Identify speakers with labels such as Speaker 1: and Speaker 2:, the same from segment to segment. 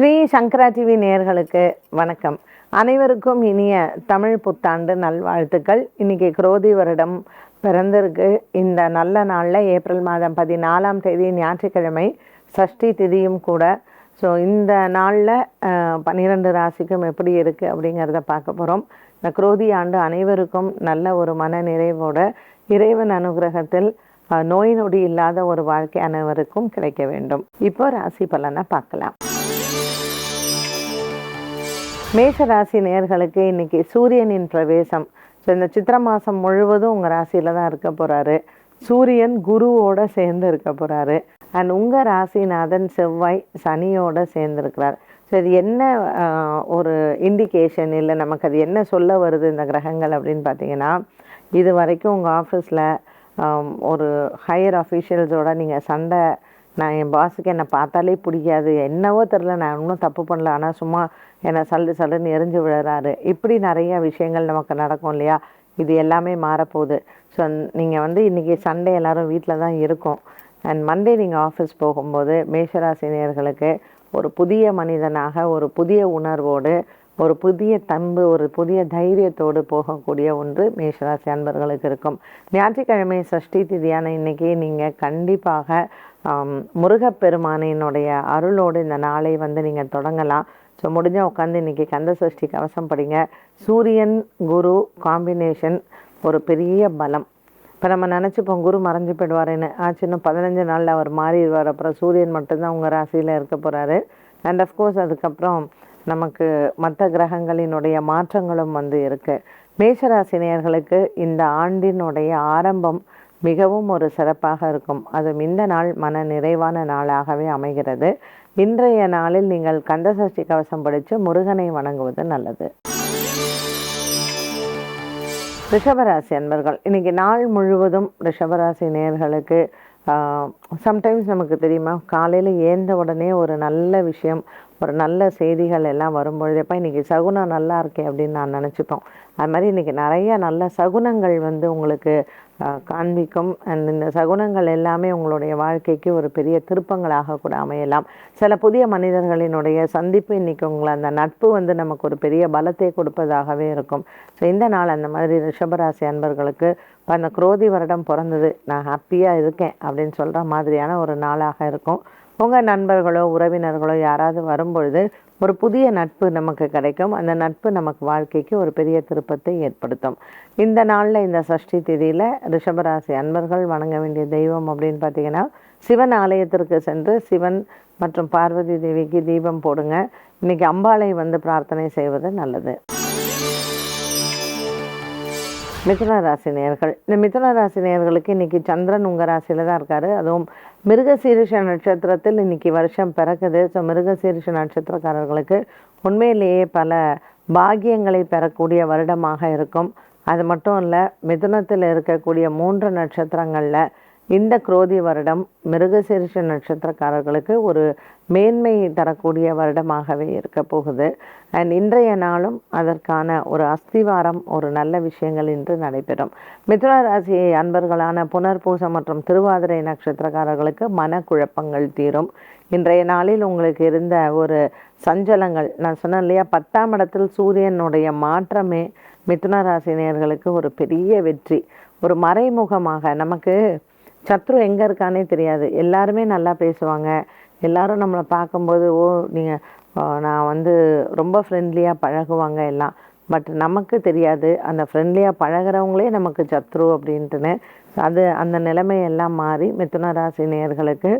Speaker 1: ஸ்ரீ சங்கரா TV நேயர்களுக்கு வணக்கம். அனைவருக்கும் இனிய தமிழ் புத்தாண்டு நல்வாழ்த்துக்கள். இன்றைக்கி குரோதி வருடம் பிறந்திருக்கு. இந்த நல்ல நாளில் ஏப்ரல் மாதம் பதினாலாம் தேதி ஞாயிற்றுக்கிழமை சஷ்டி திதியும் கூட. ஸோ இந்த நாளில் பன்னிரெண்டு ராசிக்கும் எப்படி இருக்குது அப்படிங்கிறத பார்க்க போகிறோம் இந்த குரோதி ஆண்டு அனைவருக்கும் நல்ல ஒரு மன நிறைவோட இறைவன் அனுகிரகத்தில் நோய் நொடி இல்லாத ஒரு வாழ்க்கை அனைவருக்கும் கிடைக்க வேண்டும். இப்போ ராசி பலனை பார்க்கலாம். மேஷராசி ராசி நேயர்களுக்கு இன்னைக்கு சூரியனின் பிரவேசம். ஸோ இந்த சித்திர மாதம் முழுவதும் உங்கள் ராசியில் தான் இருக்க போகிறாரு சூரியன் குருவோட சேர்ந்து இருக்க போகிறாரு அண்ட் உங்கள் ராசிநாதன் செவ்வாய் சனியோட சேர்ந்துருக்கிறார் ஸோ இது என்ன ஒரு இண்டிகேஷன் இல்லை நமக்கு அது என்ன சொல்ல வருது இந்த கிரகங்கள் அப்படின்னு பார்த்தீங்கன்னா இது வரைக்கும் உங்கள் ஆஃபீஸில் ஒரு ஹையர் அஃபீஷியல்ஸோட நீங்கள் சண்டை நான் என் பாஸுக்கு என்னை பார்த்தாலே பிடிக்காது. என்னவோ தெரில நான் ஒன்றும் தப்பு பண்ணல. ஆனால் சும்மா என்னை சல்லு சல்லுன்னு எரிஞ்சு விழுறாரு. இப்படி நிறைய விஷயங்கள் நமக்கு நடக்கும் இல்லையா? இது எல்லாமே மாறப்போகுது. ஸோ நீங்கள் வந்து இன்றைக்கி சண்டே எல்லோரும் வீட்டில் தான் இருக்கும். அண்ட் மண்டே நீங்கள் ஆஃபீஸ் போகும்போது மேஷராசினியர்களுக்கு ஒரு புதிய மனிதனாக ஒரு புதிய உணர்வோடு ஒரு புதிய தம்பு ஒரு புதிய தைரியத்தோடு போகக்கூடிய ஒன்று மேஷராசி அன்பர்களுக்கு இருக்கும். ஞாயிற்றுக்கிழமை சஷ்டி திதியான இன்றைக்கி நீங்கள் கண்டிப்பாக முருகப்பெருமானினுடைய அருளோடு இந்த நாளை வந்து நீங்கள் தொடங்கலாம். ஸோ முடிஞ்சால் உட்காந்து இன்னைக்கு கந்த சஷ்டி கவசம் படிங்க. சூரியன் குரு காம்பினேஷன் ஒரு பெரிய பலம். இப்போ நம்ம நினச்சிப்போம் குரு மறைஞ்சு போயிடுவாருன்னு. ஆச்சு இன்னும் பதினஞ்சு நாளில் அவர் மாறிடுவார். அப்புறம் சூரியன் மட்டும்தான் உங்கள் ராசியில் இருக்க போகிறாரு அண்ட் அஃப்கோர்ஸ் அதுக்கப்புறம் நமக்கு மற்ற கிரகங்களினுடைய மாற்றங்களும் வந்து இருக்குது மேஷராசினியர்களுக்கு இந்த ஆண்டினுடைய ஆரம்பம் மிகவும் ஒரு சிறப்பாக இருக்கும். அதுவும் இந்த நாள் மன நிறைவான நாளாகவே அமைகிறது. இன்றைய நாளில் நீங்கள் கந்தசஷ்டி கவசம் படித்து முருகனை வணங்குவது நல்லது. ரிஷபராசி அன்பர்கள் இன்னைக்கு நாள் முழுவதும் ரிஷபராசி நேர்களுக்கு சம்டைம்ஸ் நமக்கு தெரியுமா? காலையில் ஏந்த உடனே ஒரு நல்ல விஷயம் ஒரு நல்ல செய்திகள் எல்லாம் வரும்பொழுது எப்போ இன்றைக்கி சகுனம் நல்லா இருக்கே அப்படின்னு நான் நினச்சிப்போம் அது மாதிரி இன்றைக்கி நிறைய நல்ல சகுனங்கள் வந்து உங்களுக்கு காண்பிக்கும். அண்ட் இந்த சகுனங்கள் எல்லாமே உங்களுடைய வாழ்க்கைக்கு ஒரு பெரிய திருப்பங்களாக கூட அமையலாம். சில புதிய மனிதர்களினுடைய சந்திப்பு இன்னைக்கு உங்களை அந்த நட்பு வந்து நமக்கு ஒரு பெரிய பலத்தை கொடுப்பதாகவே இருக்கும். ஸோ இந்த நாள் அந்த மாதிரி ரிஷபராசி அன்பர்களுக்கு இப்போ அந்த குரோதி வருடம் பிறந்தது. நான் ஹாப்பியாக இருக்கேன் அப்படின்னு சொல்கிற மாதிரியான ஒரு நாளாக இருக்கும். உங்கள் நண்பர்களோ உறவினர்களோ யாராவது வரும்பொழுது ஒரு புதிய நட்பு நமக்கு கிடைக்கும். அந்த நட்பு நமக்கு வாழ்க்கைக்கு ஒரு பெரிய திருப்பத்தை ஏற்படுத்தும். இந்த நாளில் இந்த சஷ்டி திதியில் ரிஷபராசி அன்பர்கள் வணங்க வேண்டிய தெய்வம் அப்படின்னு பார்த்தீங்கன்னா சிவன் ஆலயத்திற்கு சென்று சிவன் மற்றும் பார்வதி தேவிக்கு தீபம் போடுங்க. இன்னைக்கு அம்பாளை வந்து பிரார்த்தனை செய்வது நல்லது. மிதுன ராசி நேர்கள் இந்த மிதுன ராசி நேர்களுக்கு இன்னைக்கு சந்திரன் உங்கள் ராசியில் தான் இருக்காரு. அதுவும் மிருகசீரிஷ நட்சத்திரத்தில் இன்னைக்கு வருஷம் பிறக்குது. ஸோ மிருகசீரிஷ நட்சத்திரக்காரர்களுக்கு உண்மையிலேயே பல பாகியங்களை பெறக்கூடிய வருடமாக இருக்கும். அது மட்டும் இல்லை மிதுனத்தில் இருக்கக்கூடிய மூன்று நட்சத்திரங்களில் இந்த குரோதி வருடம் மிருகசீரிஷ நட்சத்திரக்காரர்களுக்கு ஒரு மேன்மை தரக்கூடிய வருடமாகவே இருக்க போகுது. அண்ட் இன்றைய நாளும் அதற்கான ஒரு அஸ்திவாரம் ஒரு நல்ல விஷயங்கள் இன்று நடைபெறும். மிதுன ராசி அன்பர்களான புனர்பூசம் மற்றும் திருவாதிரை நட்சத்திரக்காரர்களுக்கு மனக்குழப்பங்கள் தீரும். இன்றைய நாளில் உங்களுக்கு இருந்த ஒரு சஞ்சலங்கள் நான் சொன்னேன் இல்லையா பத்தாம் இடத்தில் சூரியனுடைய மாற்றமே மிதுன ராசினியர்களுக்கு ஒரு பெரிய வெற்றி. ஒரு மறைமுகமாக நமக்கு சத்ரு எங்கே இருக்கானே தெரியாது. எல்லாருமே நல்லா பேசுவாங்க. எல்லாரும் நம்மளை பார்க்கும்போது ஓ நீங்கள் நான் வந்து ரொம்ப ஃப்ரெண்ட்லியாக பழகுவாங்க எல்லாம். பட் நமக்கு தெரியாது. அந்த ஃப்ரெண்ட்லியாக பழகுறவங்களே நமக்கு சத்ரு அப்படின்ட்டுன்னு. அது அந்த நிலைமையெல்லாம் மாறி மிதுன ராசி நேயர்களுக்கு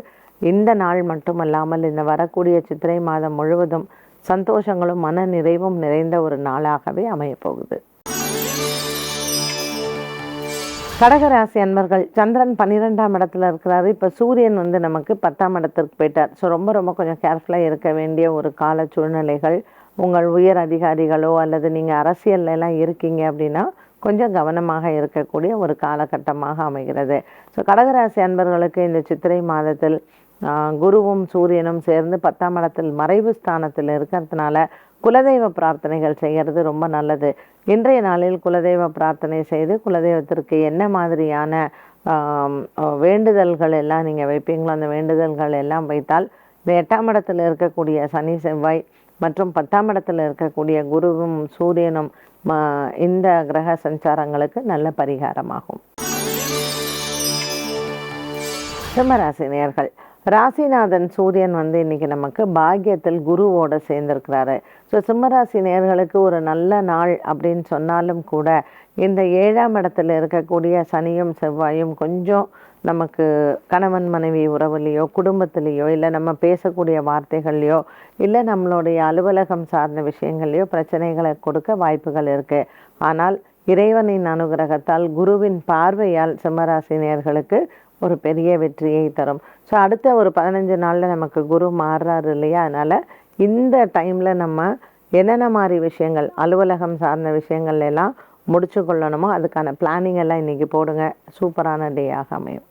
Speaker 1: இந்த நாள் மட்டுமல்லாமல் இந்த வரக்கூடிய சித்திரை மாதம் முழுவதும் சந்தோஷங்களும் மன நிறைவும் நிறைந்த ஒரு நாளாகவே அமையப்போகுது. கடகராசி அன்பர்கள் சந்திரன் பன்னிரெண்டாம் இடத்துல இருக்கிறாரு. இப்போ சூரியன் வந்து நமக்கு பத்தாம் இடத்திற்கு போயிட்டார். ஸோ ரொம்ப ரொம்ப கொஞ்சம் கேர்ஃபுல்லாக இருக்க வேண்டிய ஒரு கால சூழ்நிலைகள் உங்கள் உயர் அதிகாரிகளோ அல்லது நீங்கள் அரசியல்லாம் இருக்கீங்க அப்படின்னா கொஞ்சம் கவனமாக இருக்கக்கூடிய ஒரு காலகட்டமாக அமைகிறது. ஸோ கடகராசி அன்பர்களுக்கு இந்த சித்திரை மாதத்தில் குருவும் சூரியனும் சேர்ந்து பத்தாம் இடத்தில் மறைவு ஸ்தானத்தில் இருக்கிறதுனால குலதெய்வ பிரார்த்தனைகள் செய்கிறது ரொம்ப நல்லது. இன்றைய நாளில் குலதெய்வ பிரார்த்தனை செய்து குலதெய்வத்திற்கு என்ன மாதிரியான வேண்டுதல்கள் எல்லாம் நீங்கள் வைப்பீங்களோ அந்த வேண்டுதல்கள் எல்லாம் வைத்தால் இந்த எட்டாம் இடத்தில் இருக்கக்கூடிய சனி செவ்வாய் மற்றும் பத்தாம் இடத்தில் இருக்கக்கூடிய குருவும் சூரியனும் இந்த கிரக சஞ்சாரங்களுக்கு நல்ல பரிகாரமாகும். சிம்மராசி நேர்கள் ராசிநாதன் சூரியன் வந்து இன்னைக்கு நமக்கு பாக்கியத்தில் குருவோட சேர்ந்திருக்கிறாரு. ஸோ சிம்மராசி நேயர்களுக்கு ஒரு நல்ல நாள் அப்படின்னு சொன்னாலும் கூட இந்த ஏழாம் இடத்துல இருக்கக்கூடிய சனியும் செவ்வாயும் கொஞ்சம் நமக்கு கணவன் மனைவி உறவுலையோ குடும்பத்திலேயோ இல்லை நம்ம பேசக்கூடிய வார்த்தைகள்லையோ இல்லை நம்மளுடைய அலுவலகம் சார்ந்த விஷயங்கள்லையோ பிரச்சனைகளை கொடுக்க வாய்ப்புகள் இருக்குது ஆனால் இறைவனின் அனுகிரகத்தால் குருவின் பார்வையால் சிம்மராசினியர்களுக்கு ஒரு பெரிய வெற்றியை தரும். ஸோ அடுத்த ஒரு பதினஞ்சு நாளில் நமக்கு குரு மாறுறாரு இல்லையா? அதனால் இந்த டைமில் நம்ம என்னென்ன மாதிரி விஷயங்கள் அலுவலகம் சார்ந்த விஷயங்கள் எல்லாம் முடிச்சு கொள்ளணுமோ அதுக்கான பிளானிங் எல்லாம் இன்றைக்கி போடுங்க. சூப்பரான டேயாக அமையும்.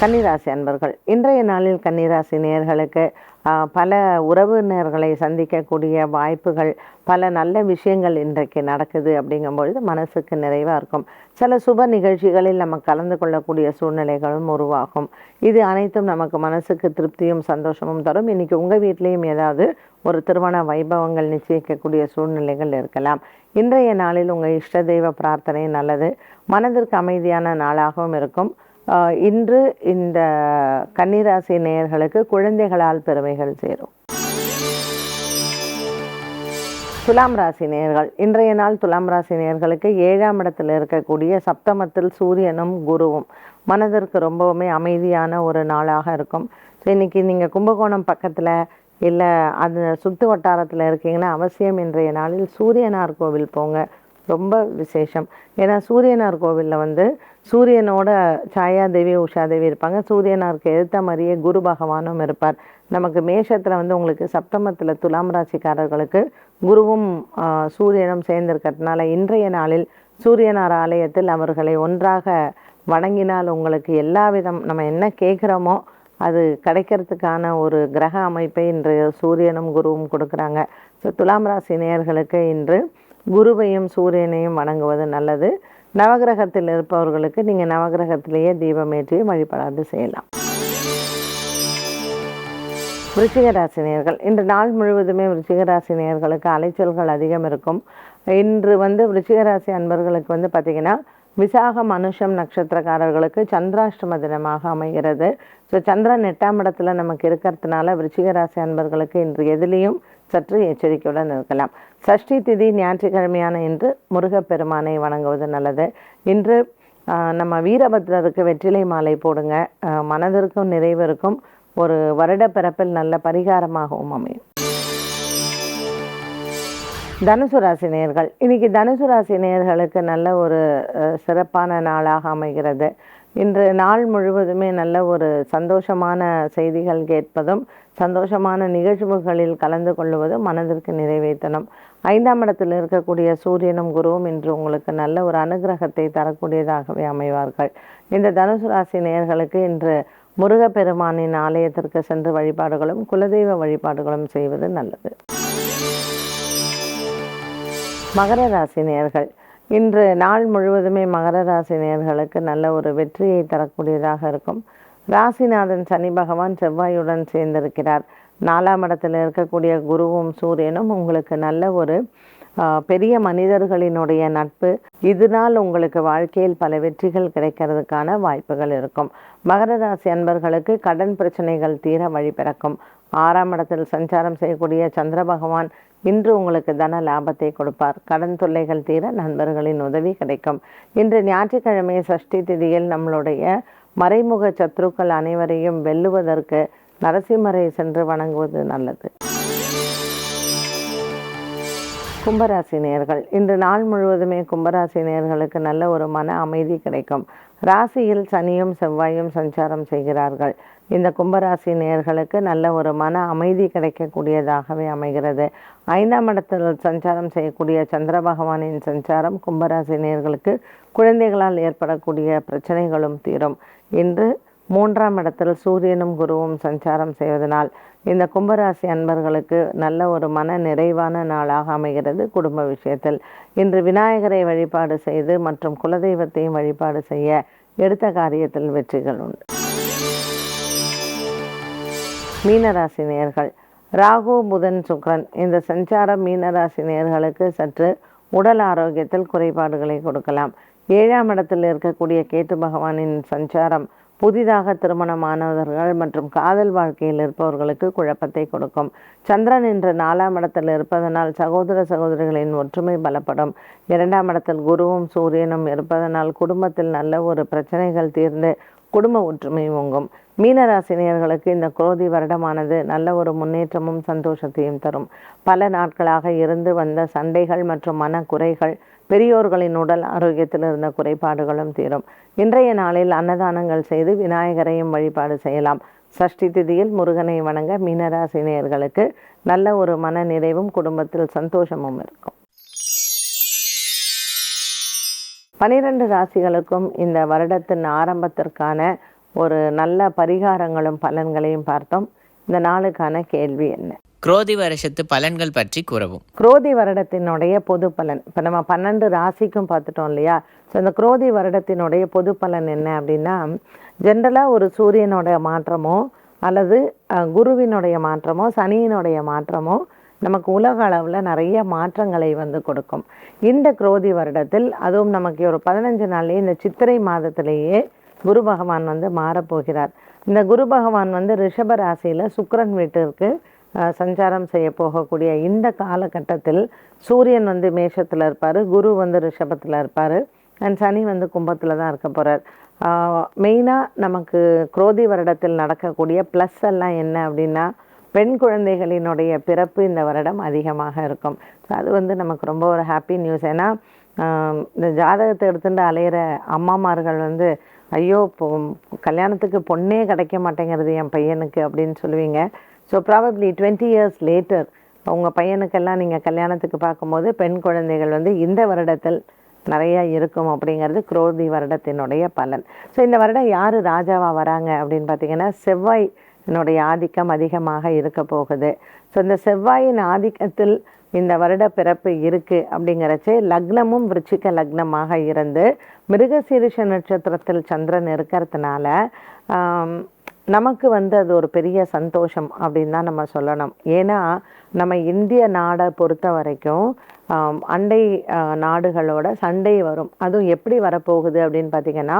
Speaker 1: கன்னிராசி அன்பர்கள் இன்றைய நாளில் கன்னிராசி நேர்களுக்கு பல உறவினர்களை சந்திக்கக்கூடிய வாய்ப்புகள் பல நல்ல விஷயங்கள் இன்றைக்கு நடக்குது அப்படிங்கும்பொழுது மனசுக்கு நிறைவாக இருக்கும். சில சுப நிகழ்ச்சிகளில் நம்ம கலந்து கொள்ளக்கூடிய சூழ்நிலைகளும் உருவாகும். இது அனைத்தும் நமக்கு மனசுக்கு திருப்தியும் சந்தோஷமும் தரும். இன்னைக்கு உங்கள் வீட்லேயும் ஏதாவது ஒரு திருமண வைபவங்கள் நிச்சயிக்கக்கூடிய சூழ்நிலைகள் இருக்கலாம். இன்றைய நாளில் உங்கள் இஷ்ட தெய்வ பிரார்த்தனை நல்லது. மனதிற்கு அமைதியான நாளாகவும் இருக்கும். இன்று இந்த கன்னிராசி நேயர்களுக்கு குழந்தைகளால் பெருமைகள் சேரும். துலாம் ராசி நேர்கள் இன்றைய நாள் துலாம் ராசி நேர்களுக்கு ஏழாம் இடத்தில் இருக்கக்கூடிய சப்தமத்தில் சூரியனும் குருவும் மனதிற்கு ரொம்பவுமே அமைதியான ஒரு நாளாக இருக்கும். ஸோ இன்னைக்கு நீங்கள் கும்பகோணம் பக்கத்தில் இல்லை அது சுற்று வட்டாரத்தில் இருக்கீங்கன்னா அவசியம் இன்றைய நாளில் சூரியனார் கோவில் போங்க. ரொம்ப விசேஷம். ஏன்னா சூரியனார் கோவிலில் வந்து சூரியனோட சாயாதேவி உஷாதேவி இருப்பாங்க. சூரியனாருக்கு எழுத்த மாதிரியே குரு பகவானும் இருப்பார். நமக்கு மேஷத்தில் வந்து உங்களுக்கு சப்தமத்தில் துலாம் ராசிக்காரர்களுக்கு குருவும் சூரியனும் சேர்ந்திருக்கிறதுனால இன்றைய நாளில் சூரியனார் ஆலயத்தில் அவர்களை ஒன்றாக வணங்கினால் உங்களுக்கு எல்லா விதம் நம்ம என்ன கேட்குறோமோ அது கிடைக்கிறதுக்கான ஒரு கிரக அமைப்பை இன்று சூரியனும் குருவும் கொடுக்குறாங்க. ஸோ துலாம் ராசி நேயர்களுக்கு இன்று குருவையும் சூரியனையும் வணங்குவது நல்லது. நவகிரகத்தில் இருப்பவர்களுக்கு நீங்கள் நவகிரகத்திலேயே தீபமேற்றி வழிபாடு செய்யலாம். விருச்சிகராசினியர்கள். இன்று நாள் முழுவதுமே விருச்சிகராசினியர்களுக்கு அலைச்சல்கள் அதிகம் இருக்கும். இன்று வந்து விருச்சிகராசி அன்பர்களுக்கு வந்து பார்த்திங்கன்னா விசாகம் அனுஷம் நட்சத்திரக்காரர்களுக்கு சந்திராஷ்டம தினமாக அமைகிறது. ஸோ சந்திரன் எட்டாம் இடத்துல நமக்கு இருக்கிறதுனால விருச்சிகராசி அன்பர்களுக்கு இன்று எதிலையும் சற்று எச்சரிக்கையுடன் இருக்கலாம். சஷ்டி திதி ஞாயிற்றுக்கிழமையான இன்று முருகப்பெருமானை வணங்குவது நல்லது. இன்று நம்ம வீரபத்ரருக்கு வெற்றிலை மாலை போடுங்க. மனதிற்கும் நிறைவிற்கும் ஒரு வருட பிறப்பில் நல்ல பரிகாரமாகவும் அமையும். தனுசு ராசி நேர்கள் இன்னைக்கு தனுசு ராசி நேர்களுக்கு நல்ல ஒரு சிறப்பான நாளாக அமைகிறது. இன்று நாள் முழுவதுமே நல்ல ஒரு சந்தோஷமான செய்திகள் கேட்பதும் சந்தோஷமான நிகழ்வுகளில் கலந்து கொள்வது மனதிற்கு நிறைவேற்றணும். ஐந்தாம் இடத்தில் இருக்கக்கூடிய சூரியனும் குருவும் இன்று உங்களுக்கு நல்ல ஒரு அனுகிரகத்தை தரக்கூடியதாகவே அமைவார்கள். இந்த தனுசு ராசி நேயர்களுக்கு இன்று முருகப்பெருமானின் ஆலயத்திற்கு சென்று வழிபாடுகளும் குலதெய்வ வழிபாடுகளும் செய்வது நல்லது. மகர ராசி நேயர்கள் இன்று நாள் முழுவதுமே மகர ராசி நேயர்களுக்கு நல்ல ஒரு வெற்றியை தரக்கூடியதாக இருக்கும். ராசிநாதன் சனி பகவான் செவ்வாயுடன் சேர்ந்திருக்கிறார். நாலாம் இடத்தில் இருக்கக்கூடிய குருவும் சூரியனும் உங்களுக்கு நல்ல ஒரு பெரிய மனிதர்களினுடைய நட்பு. இதனால் உங்களுக்கு வாழ்க்கையில் பல வெற்றிகள் கிடைக்கிறதுக்கான வாய்ப்புகள் இருக்கும். மகர ராசி அன்பர்களுக்கு கடன் பிரச்சனைகள் தீர வழி பிறக்கும். ஆறாம் இடத்தில் சஞ்சாரம் செய்யக்கூடிய சந்திர பகவான் இன்று உங்களுக்கு தன லாபத்தை கொடுப்பார். கடன் தொல்லைகள் தீர நண்பர்களின் உதவி கிடைக்கும். இன்று ஞாயிற்றுக்கிழமை சஷ்டி திதியில் நம்மளுடைய மறைமுக சத்ருக்கள் அனைவரையும் வெல்லுவதற்கு நரசிம்மரை சென்று வணங்குவது நல்லது. கும்பராசி நேர்கள் இன்று நாள் முழுவதுமே கும்பராசி நேயர்களுக்கு நல்ல ஒரு மன அமைதி கிடைக்கும். ராசியில் சனியும் செவ்வாயும் சஞ்சாரம் செய்கிறார்கள். இந்த கும்பராசி நேயர்களுக்கு நல்ல ஒரு மன அமைதி கிடைக்கக்கூடியதாகவே அமைகிறது. ஐந்தாம் இடத்தில் சஞ்சாரம் செய்யக்கூடிய சந்திர பகவானின் சஞ்சாரம் கும்பராசி நேயர்களுக்கு குழந்தைகளால் ஏற்படக்கூடிய பிரச்சனைகளும் தீரும். இன்று மூன்றாம் இடத்தில் சூரியனும் குருவும் சஞ்சாரம் செய்வதனால் இந்த கும்பராசி அன்பர்களுக்கு நல்ல ஒரு மன நிறைவான நாளாக அமைகிறது குடும்ப விஷயத்தில். இன்று விநாயகரை வழிபாடு செய்து மற்றும் குலதெய்வத்தையும் வழிபாடு செய்ய எடுத்த காரியத்தில் வெற்றிகள் உண்டு. மீனராசி நேர்கள் ராகு புதன் சுக்ரன். இந்த சஞ்சாரம் மீனராசி நேர்களுக்கு சற்று உடல் ஆரோக்கியத்தில் குறைபாடுகளை கொடுக்கலாம். ஏழாம் இடத்தில் இருக்கக்கூடிய கேத்து பகவானின் சஞ்சாரம் புதிதாக திருமணமானவர்கள் மற்றும் காதல் வாழ்க்கையில் இருப்பவர்களுக்கு குழப்பத்தை கொடுக்கும். சந்திரன் இன்று நாலாம் இடத்தில் இருப்பதனால் சகோதர சகோதரிகளின் ஒற்றுமை பலப்படும். இரண்டாம் இடத்தில் குருவும் சூரியனும் இருப்பதனால் குடும்பத்தில் நல்ல ஒரு பிரச்சனைகள் தீர்ந்து குடும்ப ஒற்றுமை ஓங்கும். மீனராசினியர்களுக்கு இந்த குரோதி வருடமானது நல்ல ஒரு முன்னேற்றமும் சந்தோஷத்தையும் தரும். பல நாட்களாக இருந்து வந்த சண்டைகள் மற்றும் மன குறைகள் பெரியோர்களின் உடல் ஆரோக்கியத்தில் இருந்த குறைபாடுகளும் தீரும். இன்றைய நாளில் அன்னதானங்கள் செய்து விநாயகரையும் வழிபாடு செய்யலாம். சஷ்டி திதியில் முருகனை வணங்க மீனராசினியர்களுக்கு நல்ல ஒரு மன நிறைவும் குடும்பத்தில் சந்தோஷமும் இருக்கும். பனிரெண்டு ராசிகளுக்கும் இந்த வருடத்தின் ஆரம்பத்திற்கான ஒரு நல்ல பரிகாரங்களும் பலன்களையும் பார்த்தோம். இந்த நாளுக்கான கேள்வி என்ன?
Speaker 2: குரோதி வருஷத்து பலன்கள் பற்றி கூறவும்.
Speaker 1: குரோதி வருடத்தினுடைய பொது பலன். இப்போ நம்ம பன்னெண்டு ராசிக்கும் பார்த்துட்டோம் இல்லையா? ஸோ இந்த குரோதி வருடத்தினுடைய பொது பலன் என்ன அப்படின்னா ஜென்ரலாக ஒரு சூரியனுடைய மாற்றமோ அல்லது குருவினுடைய மாற்றமோ சனியினுடைய மாற்றமோ நமக்கு உலக அளவில் நிறைய மாற்றங்களை வந்து கொடுக்கும். இந்த குரோதி வருடத்தில் அதுவும் நமக்கு ஒரு பதினஞ்சு நாள்லேயே இந்த சித்திரை மாதத்திலேயே குரு பகவான் வந்து மாறப்போகிறார். இந்த குரு பகவான் வந்து ரிஷப ராசியில் சுக்கரன் வீட்டிற்கு சஞ்சாரம் செய்ய போகக்கூடிய இந்த காலகட்டத்தில் சூரியன் வந்து மேஷத்தில் இருப்பார் குரு வந்து ரிஷபத்தில் இருப்பார் அண்ட் சனி வந்து கும்பத்தில் தான் இருக்க போகிறார் மெயினாக நமக்கு குரோதி வருடத்தில் நடக்கக்கூடிய ப்ளஸ் எல்லாம் என்ன அப்படின்னா பெண் குழந்தைகளினுடைய பிறப்பு இந்த வருடம் அதிகமாக இருக்கும். ஸோ அது வந்து நமக்கு ரொம்ப ஒரு ஹாப்பி நியூஸ் ஏன்னா இந்த ஜாதகத்தை எடுத்துட்டு அலையிற அம்மாமார்கள் வந்து ஐயோ இப்போ கல்யாணத்துக்கு பொண்ணே கிடைக்க மாட்டேங்கிறது என் பையனுக்கு அப்படின்னு சொல்லுவீங்க. So probably twenty years later உங்கள் பையனுக்கெல்லாம் நீங்கள் கல்யாணத்துக்கு பார்க்கும்போது பெண் குழந்தைகள் வந்து இந்த வருடத்தில் நிறையா இருக்கும் அப்படிங்கிறது குரோதி வருடத்தினுடைய பலன். ஸோ இந்த வருடம் யார் ராஜாவாக வராங்க அப்படின்னு பார்த்தீங்கன்னா செவ்வாய் என்னுடைய ஆதிக்கம் அதிகமாக இருக்க போகுது. ஸோ இந்த செவ்வாயின் ஆதிக்கத்தில் இந்த வருட பிறப்பு இருக்குது அப்படிங்கிறச்சே லக்னமும் விருச்சிக லக்னமாக இருந்து மிருகசீரிஷ நட்சத்திரத்தில் சந்திரன் இருக்கிறதுனால நமக்கு வந்து அது ஒரு பெரிய சந்தோஷம் அப்படின்னு தான் நம்ம சொல்லணும். ஏன்னா நம்ம இந்திய நாடை பொறுத்த வரைக்கும் அண்டை நாடுகளோட சண்டை வரும். அதுவும் எப்படி வரப்போகுது அப்படின்னு பார்த்தீங்கன்னா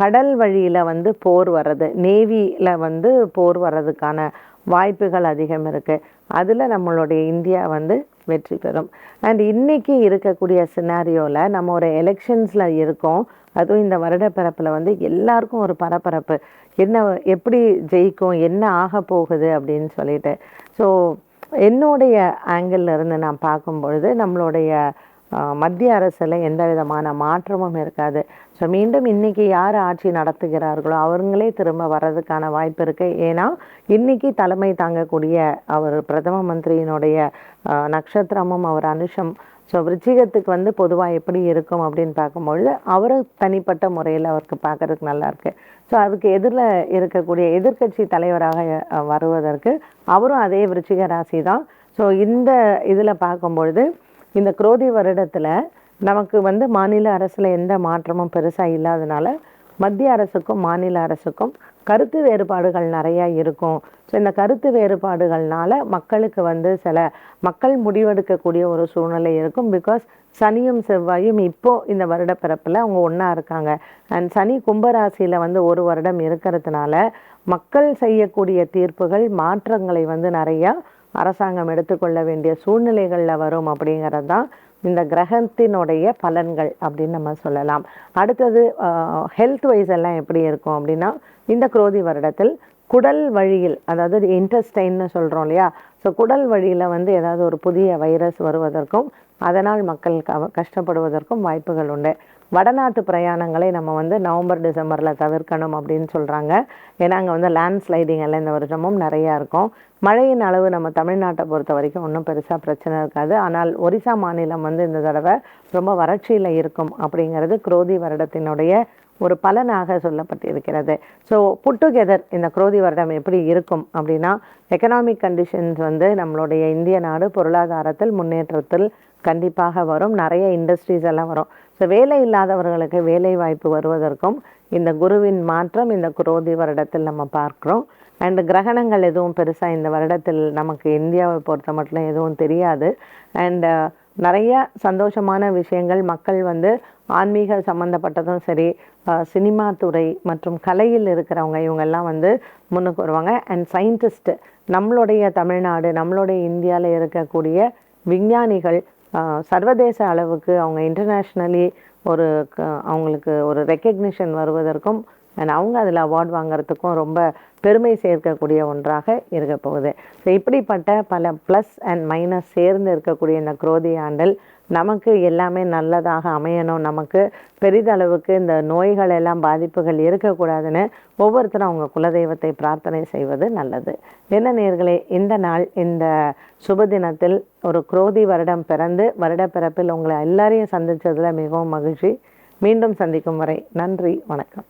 Speaker 1: கடல் வழியில் வந்து போர் வர்றது நேவியில் வந்து போர் வர்றதுக்கான வாய்ப்புகள் அதிகம் இருக்குது அதில் நம்மளுடைய இந்தியா வந்து வெற்றி பெறும். அண்ட் இன்றைக்கி இருக்கக்கூடிய சினாரியோவில் நம்ம ஒரு எலெக்ஷன்ஸில் இருக்கோம். அதுவும் இந்த வருட பிறப்பில் வந்து எல்லாருக்கும் ஒரு பரபரப்பு. என்ன எப்படி ஜெயிக்கும் என்ன ஆக போகுது அப்படின்னு சொல்லிட்டு. ஸோ என்னுடைய ஆங்கிள் இருந்து நான் பார்க்கும் பொழுது நம்மளுடைய மத்திய அரசில் எந்த விதமான மாற்றமும் இருக்காது. ஸோ மீண்டும் இன்றைக்கி யார் ஆட்சி நடத்துகிறார்களோ அவங்களே திரும்ப வர்றதுக்கான வாய்ப்பு இருக்குது ஏன்னா இன்றைக்கி தலைமை தாங்கக்கூடிய அவர் பிரதம மந்திரியினுடைய நட்சத்திரமும் அவர் அனுஷம். ஸோ விருச்சிகத்துக்கு வந்து பொதுவாக எப்படி இருக்கும் அப்படின்னு பார்க்கும்பொழுது அவர் தனிப்பட்ட முறையில் அவருக்கு பார்க்கறதுக்கு நல்லா இருக்குது ஸோ அதுக்கு எதிரில் இருக்கக்கூடிய எதிர்க்கட்சி தலைவராக வருவதற்கு அவரும் அதே விருச்சிக ராசி தான் ஸோ இந்த இதில் பார்க்கும்பொழுது இந்த குரோதி வருடத்தில் நமக்கு வந்து மாநில அரசில் எந்த மாற்றமும் பெருசாக இல்லாதனால மத்திய அரசுக்கும் மாநில அரசுக்கும் கருத்து வேறுபாடுகள் நிறையா இருக்கும். ஸோ இந்த கருத்து வேறுபாடுகள்னால மக்களுக்கு வந்து சில மக்கள் முடிவெடுக்கக்கூடிய ஒரு சூழ்நிலை இருக்கும் பிகாஸ் சனியும் செவ்வாயும் இப்போது இந்த வருட பிறப்பில் அவங்க ஒன்றா இருக்காங்க. அண்ட் சனி கும்பராசியில் வந்து ஒரு வருடம் இருக்கிறதுனால மக்கள் செய்யக்கூடிய தீர்ப்புகள் மாற்றங்களை வந்து நிறையா அரசாங்கம் எடுத்துக்கொள்ள வேண்டிய சூழ்நிலைகளில் வரும் அப்படிங்கிறது தான் இந்த கிரகத்தினுடைய பலன்கள் அப்படின்னு நம்ம சொல்லலாம். அடுத்தது ஹெல்த் வைஸ் எல்லாம் எப்படி இருக்கும் அப்படின்னா இந்த குரோதி வருடத்தில் குடல் வழியில் அதாவது இன்டெஸ்டைன்னு சொல்கிறோம் இல்லையா? ஸோ குடல் வழியில் வந்து ஏதாவது ஒரு புதிய வைரஸ் வருவதற்கும் அதனால் மக்கள் கஷ்டப்படுவதற்கும் வாய்ப்புகள் உண்டு. வடநாட்டு பிரயாணங்களை நம்ம வந்து நவம்பர் டிசம்பரில் தவிர்க்கணும் அப்படின்னு சொல்கிறாங்க ஏன்னா அங்கே வந்து லேண்ட் ஸ்லைடிங் எல்லாம் இந்த வருஷமும் நிறையா இருக்கும். மழையின் அளவு நம்ம தமிழ்நாட்டை பொறுத்த வரைக்கும் ஒன்றும் பெருசாக பிரச்சனை இருக்காது. ஆனால் ஒரிசா மாநிலம் வந்து இந்த தடவை ரொம்ப வறட்சியில் இருக்கும் அப்படிங்கிறது குரோதி வருடத்தினுடைய ஒரு பலனாக சொல்லப்பட்டிருக்கிறது. ஸோ புட் டுகெதர் இந்த குரோதி வருடம் எப்படி இருக்கும் அப்படின்னா எக்கனாமிக் கண்டிஷன்ஸ் வந்து நம்மளுடைய இந்திய நாடு பொருளாதாரத்தில் முன்னேற்றத்தில் கண்டிப்பாக வரும். நிறைய இண்டஸ்ட்ரீஸ் எல்லாம் வரும். ஸோ வேலை இல்லாதவர்களுக்கு வேலை வாய்ப்பு வருவதற்கும் இந்த குருவின் மாற்றம் இந்த குரோதி வருடத்தில் நம்ம பார்க்குறோம். அண்ட் கிரகணங்கள் எதுவும் பெருசாக இந்த வருடத்தில் நமக்கு இந்தியாவை பொறுத்த மட்டும் எதுவும் தெரியாது. அண்டு uh, நிறைய சந்தோஷமான விஷயங்கள். மக்கள் வந்து ஆன்மீக சம்மந்தப்பட்டதும் சரி uh, சினிமா துறை மற்றும் கலையில் இருக்கிறவங்க இவங்கெல்லாம் வந்து முன்னுக்கு வருவாங்க. அண்ட் சயின்டிஸ்ட்டு நம்மளுடைய தமிழ்நாடு நம்மளுடைய இந்தியாவில் இருக்கக்கூடிய விஞ்ஞானிகள் சர்வதேச அளவுக்கு அவங்க இன்டர்நேஷ்னலி ஒரு க- அவங்களுக்கு ஒரு ரெக்கக்னிஷன் வருவதற்கும் அண்ட் அவங்க அதில் அவார்ட் வாங்குறதுக்கும் ரொம்ப பெருமை சேர்க்கக்கூடிய ஒன்றாக இருக்க போகுது. ஸோ இப்படிப்பட்ட பல ப்ளஸ் அண்ட் மைனஸ் சேர்ந்து இருக்கக்கூடிய இந்த குரோதி ஆண்டில் நமக்கு எல்லாமே நல்லதாக அமையணும். நமக்கு பெரிதளவுக்கு இந்த நோய்கள் எல்லாம் பாதிப்புகள் இருக்கக்கூடாதுன்னு ஒவ்வொருத்தரும் அவங்க குலதெய்வத்தை பிரார்த்தனை செய்வது நல்லது. என்ன நேர்களே இந்த நாள் இந்த சுப தினத்தில் ஒரு குரோதி வருடம் பிறந்து வருட பிறப்பில் உங்களை எல்லாரையும் சந்தித்ததில் மிகவும் மகிழ்ச்சி. மீண்டும் சந்திக்கும் வரை நன்றி வணக்கம்.